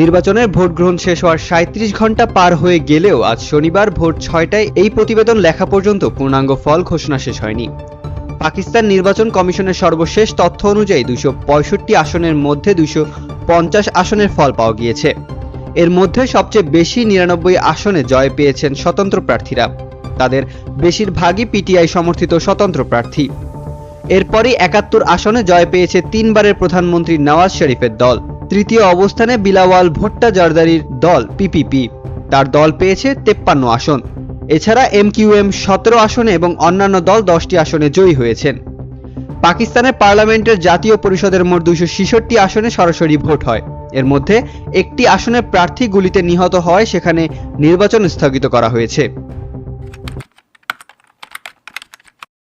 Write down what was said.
নির্বাচনের ভোট গ্রহণ শেষ হওয়ার সাঁত্রিশ ঘণ্টা পার হয়ে গেলেও আজ শনিবার ভোর ছয়টায় এই প্রতিবেদন লেখা পর্যন্ত পূর্ণাঙ্গ ফল ঘোষণা শেষ হয়নি। পাকিস্তান নির্বাচন কমিশনের সর্বশেষ তথ্য অনুযায়ী দুশো পঁয়ষট্টি আসনের মধ্যে দুশো পঞ্চাশ আসনের ফল পাওয়া গিয়েছে। এর মধ্যে সবচেয়ে বেশি নিরানব্বই আসনে জয় পেয়েছেন স্বতন্ত্র প্রার্থীরা। তাদের বেশিরভাগই পিটিআই সমর্থিত স্বতন্ত্র প্রার্থী। এরপরই একাত্তর আসনে জয় পেয়েছে তিনবারের প্রধানমন্ত্রী নওয়াজ শরীফের দল। তৃতীয় অবস্থানে বিলাওয়াল ভোট্টা জারদারির দল পিপিপি তার দল পেয়েছে তেপ্পান্ন আসন। এছাড়া এম এমকিউএম সতেরো আসনে এবং অন্যান্য দল দশটি আসনে জয়ী হয়েছেন। পাকিস্তানের পার্লামেন্টের জাতীয় পরিষদের মোট দুশো ছেষট্টি আসনে সরাসরি ভোট হয়। এর মধ্যে একটি আসনের প্রার্থী গুলিতে নিহত হয়, সেখানে নির্বাচন স্থগিত করা হয়েছে।